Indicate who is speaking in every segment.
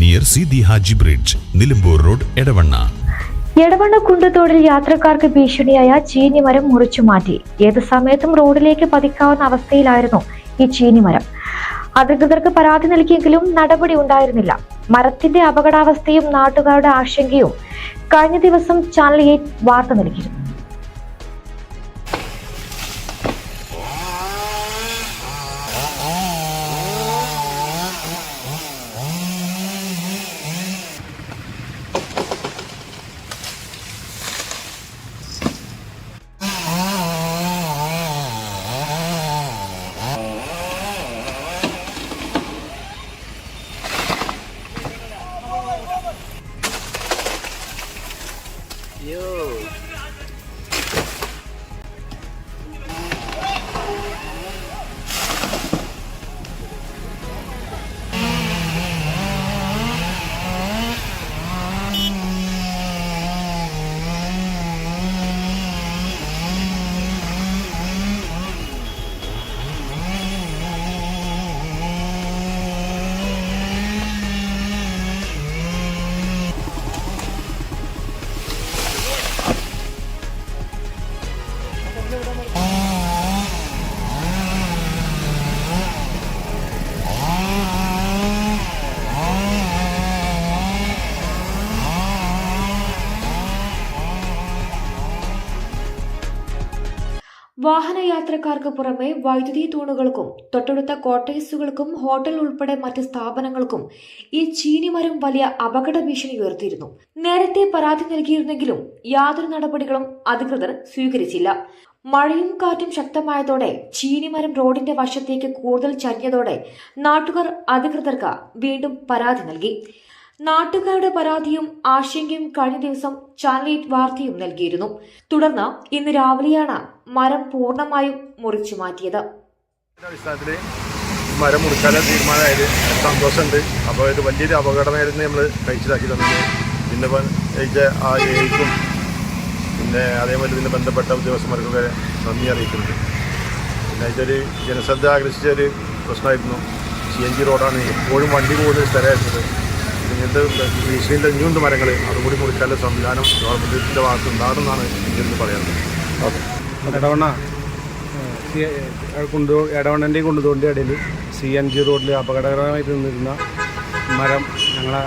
Speaker 1: near Sidi Haji bridge Nilambur road Edavanna
Speaker 2: Edavanna കുണ്ടത്തോടിൽ യാത്രക്കാർക്ക് ഭീഷണിയായ ചീനിമരം മുറിച്ചു മാറ്റി. ഏത് സമയത്തും റോഡിലേക്ക് പതിക്കാവുന്ന അവസ്ഥയിലായിരുന്നു ഈ ചീനിമരം. അധികൃതർക്ക് പരാതി നൽകിയെങ്കിലും നടപടി ഉണ്ടായിരുന്നില്ല. മരത്തിന്റെ അപകടാവസ്ഥയും നാട്ടുകാരുടെ ആശങ്കയും കഴിഞ്ഞ ദിവസം ചാനൽ എയ്റ്റ് വാർത്ത നൽകിയിരുന്നു. വാഹനയാത്രക്കാർക്ക് പുറമെ വൈദ്യുതി തൂണുകൾക്കും തൊട്ടടുത്ത കോട്ടേഴ്സുകൾക്കും ഹോട്ടൽ ഉൾപ്പെടെ മറ്റ് സ്ഥാപനങ്ങൾക്കും ഈ ചീനിമരം വലിയ അപകട ഭീഷണി ഉയർത്തിയിരുന്നു. നേരത്തെ പരാതി നൽകിയിരുന്നെങ്കിലും യാതൊരു നടപടികളും അധികൃതർ സ്വീകരിച്ചില്ല. മഴയും കാറ്റും ശക്തമായതോടെ ചീനിമരം റോഡിന്റെ വശത്തേക്ക് കൂടുതൽ ചരിഞ്ഞതോടെ നാട്ടുകാർ അധികൃതർക്ക് വീണ്ടും പരാതി നൽകി. നാട്ടുകാരുടെ പരാതിയും ആശങ്കയും കഴിഞ്ഞ ദിവസം ചാനൽ വാർത്തയും നൽകിയിരുന്നു. തുടർന്ന് ഇന്ന് രാവിലെയാണ് മരം പൂർണമായും മുറിച്ചു മാറ്റിയത്.
Speaker 3: മരം മുറിക്കാനുള്ള തീരുമാനമായത്. സന്തോഷമുണ്ട്. അപ്പോൾ ഇത് വലിയൊരു അപകടമായിരുന്നു നമ്മൾ കഴിച്ചിലാക്കി തന്നത്. പിന്നെ ആ ഏക്കും പിന്നെ അതേപോലെ ഇതിന് ബന്ധപ്പെട്ട ഉദ്യോഗസ്ഥന്മാർക്കൊക്കെ നന്ദി അറിയിക്കുന്നത്. പിന്നെ ഇതൊരു ജനശ്രദ്ധ ആകർഷിച്ച ഒരു പ്രശ്നമായിരുന്നു. സി എൻ ജി റോഡാണ് എപ്പോഴും വണ്ടി പോകുന്ന സ്ഥലമായിരുന്നത്. ഇങ്ങനത്തെ ഭീഷണിന്റെ ഇനിയുണ്ട് മരങ്ങൾ അതുകൂടി മുറിക്കാനുള്ള സംവിധാനം ഗവൺമെന്റിന്റെ ഭാഗത്ത് ഉണ്ടാകുമെന്നാണ് എനിക്കൊന്ന് പറയുന്നത്
Speaker 4: എടവണ്ണ സി കുണ്ടു എടവണ്ണന്റെയും കുണ്ടുതോണ്ടിന്റെ ഇടയിൽ സി എൻ ജി റോഡിൽ അപകടകരമായി നിന്നിരുന്ന മരം ഞങ്ങളെ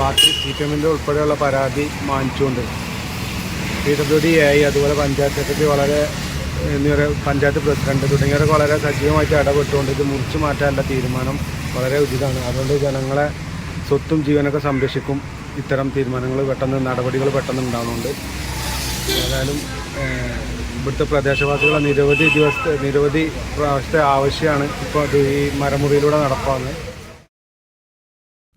Speaker 4: പാർട്ടി സി പി എമ്മിന്റെ ഉൾപ്പെടെയുള്ള പരാതി മാനിച്ചുകൊണ്ട് പി ഡബ്ല്യു ഡി ആയി അതുപോലെ പഞ്ചായത്ത് സെക്രട്ടറി വളരെ എന്നിവരെ പഞ്ചായത്ത് പ്രസിഡന്റ് തുടങ്ങിയവരൊക്കെ വളരെ സജീവമായിട്ട് ഇടപെട്ടുകൊണ്ട് ഇത് മുറിച്ചു മാറ്റാനുള്ള തീരുമാനം വളരെ ഉചിതമാണ്. അതുകൊണ്ട് ജനങ്ങളെ സ്വത്തും ജീവനൊക്കെ സംരക്ഷിക്കും ഇത്തരം തീരുമാനങ്ങൾ പെട്ടെന്ന് നടപടികൾ പെട്ടെന്ന് ഉണ്ടാകുന്നുണ്ട് ഏതായാലും ഇവിടുത്തെ പ്രദേശവാസികളെ നിരവധി ദിവസത്തെ നിരവധി പ്രാവശ്യത്തെ ആവശ്യമാണ് ഇപ്പോൾ അത് ഈ മരമുറിയിലൂടെ നടപ്പാകുന്നത്